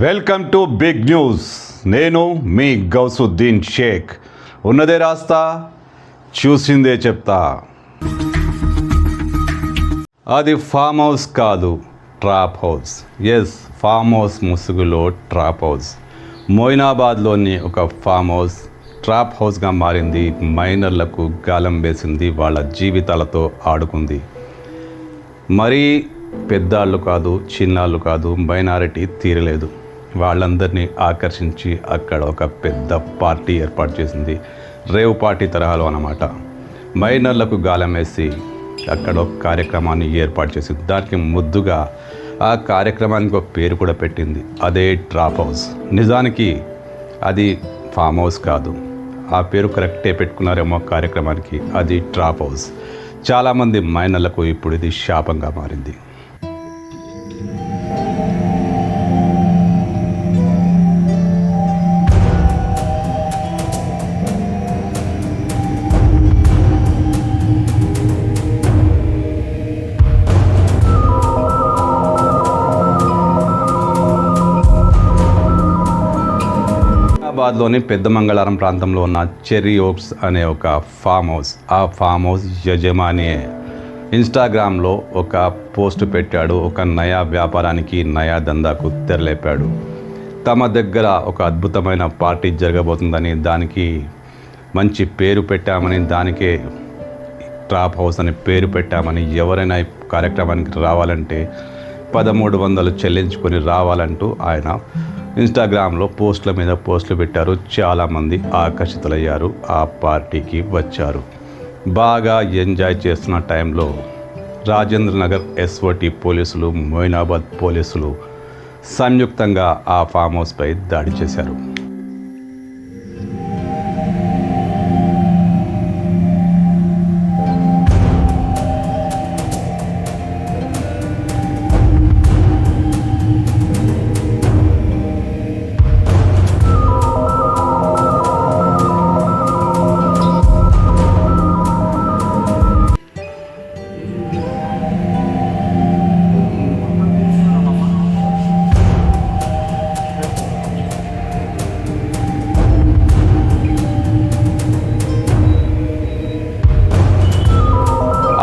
Welcome to big news. నేను మీ గౌసుద్దీన్ షేక్. ఉన్నదే రాస్తా చూసిందే చెప్తా. అది ఫామ్ హౌస్ కాదు trap house. Yes farm house ముసుగులో ట్రాప్ హౌస్. మోయినాబాద్లోని ఒక ఫామ్ హౌస్ ట్రాప్ హౌస్గా మారింది మైనర్లకు గాలం వేసింది వాళ్ళ జీవితాలతో ఆడుకుంది. మరీ పెద్దాళ్ళు కాదు చిన్నాళ్ళు కాదు మైనారిటీ తీరలేదు. వాళ్ళందరినీ ఆకర్షించి అక్కడ ఒక పెద్ద పార్టీ ఏర్పాటు చేసింది. రేవ్ పార్టీ తరహాలో అన్నమాట. మైనర్లకు గాలం వేసి అక్కడ ఒక కార్యక్రమాన్ని ఏర్పాటు చేసింది. దానికి ముద్దుగా ఆ కార్యక్రమానికి ఒక పేరు కూడా పెట్టింది. అదే డ్రాప్ హౌస్. నిజానికి అది ఫామ్ హౌస్ కాదు. ఆ పేరు కరెక్టే పెట్టుకున్నారేమో కార్యక్రమానికి. అది డ్రాప్ హౌస్. చాలామంది మైనర్లకు ఇప్పుడు ఇది శాపంగా మారింది. హైదరాబాద్లోని పెద్ద మంగళారం ప్రాంతంలో ఉన్న చెర్రీ ఓప్స్ అనే ఒక ఫామ్ హౌస్ ఆ ఫామ్ హౌస్ యజమాని ఇన్స్టాగ్రామ్లో ఒక పోస్ట్ పెట్టాడు. ఒక నయా వ్యాపారానికి నయా దందాకు తెరలేపాడు. తమ దగ్గర ఒక అద్భుతమైన పార్టీ జరగబోతుందని దానికి మంచి పేరు పెట్టామని దానికే ట్రాప్ హౌస్ అని పేరు పెట్టామని ఎవరైనా ఈ కార్యక్రమానికి రావాలంటే పదమూడు వందలు చెల్లించుకొని రావాలంటూ ఆయన ఇన్స్టాగ్రామ్లో పోస్టుల మీద పోస్టులు పెట్టారు. చాలామంది ఆకర్షితులయ్యారు. ఆ పార్టీకి వచ్చారు. బాగా ఎంజాయ్ చేస్తున్న టైంలో రాజేంద్ర నగర్ ఎస్ఓటి పోలీసులు మొయినాబాద్ పోలీసులు సంయుక్తంగా ఆ ఫామ్ హౌస్పై దాడి చేశారు.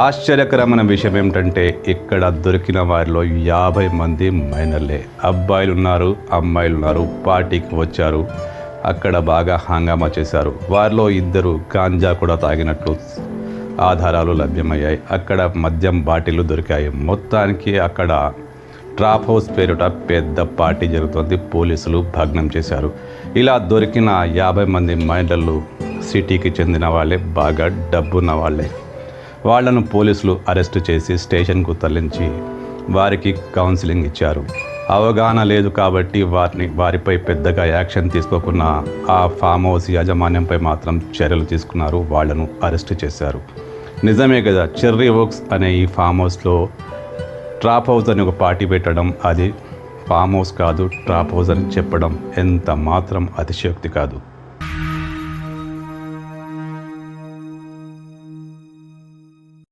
ఆశ్చర్యకరమైన విషయం ఏమిటంటే ఇక్కడ దొరికిన వారిలో యాభై మంది మైనర్లే. అబ్బాయిలు ఉన్నారు అమ్మాయిలు ఉన్నారు పార్టీకి వచ్చారు అక్కడ బాగా హంగామా చేశారు. వారిలో ఇద్దరు గాంజా కూడా తాగినట్లు ఆధారాలు లభ్యమయ్యాయి. అక్కడ మద్యం బాటిల్లు దొరికాయి. మొత్తానికి అక్కడ ట్రాప్ హౌస్ పేరుట పెద్ద పార్టీ జరుగుతుంది. పోలీసులు భగ్నం చేశారు. ఇలా దొరికిన యాభై మంది మైనర్లు సిటీకి చెందిన వాళ్ళే బాగా డబ్బున్న వాళ్ళే. వాళ్ళను పోలీసులు అరెస్టు చేసి స్టేషన్కు తరలించి వారికి కౌన్సిలింగ్ ఇచ్చారు. అవగాహన లేదు కాబట్టి వారిని వారిపై పెద్దగా యాక్షన్ తీసుకోకున్న ఆ ఫామ్ హౌస్ యాజమాన్యంపై మాత్రం చర్యలు తీసుకున్నారు వాళ్ళను అరెస్టు చేశారు. నిజమే కదా చెర్రీ ఓక్స్ అనే ఈ ఫామ్ హౌస్లో ట్రాప్ హౌస్ అని ఒక పార్టీ పెట్టడం అది ఫామ్ హౌస్ కాదు ట్రాప్ హౌస్ అని చెప్పడం ఎంత మాత్రం అతిశయోక్తి కాదు.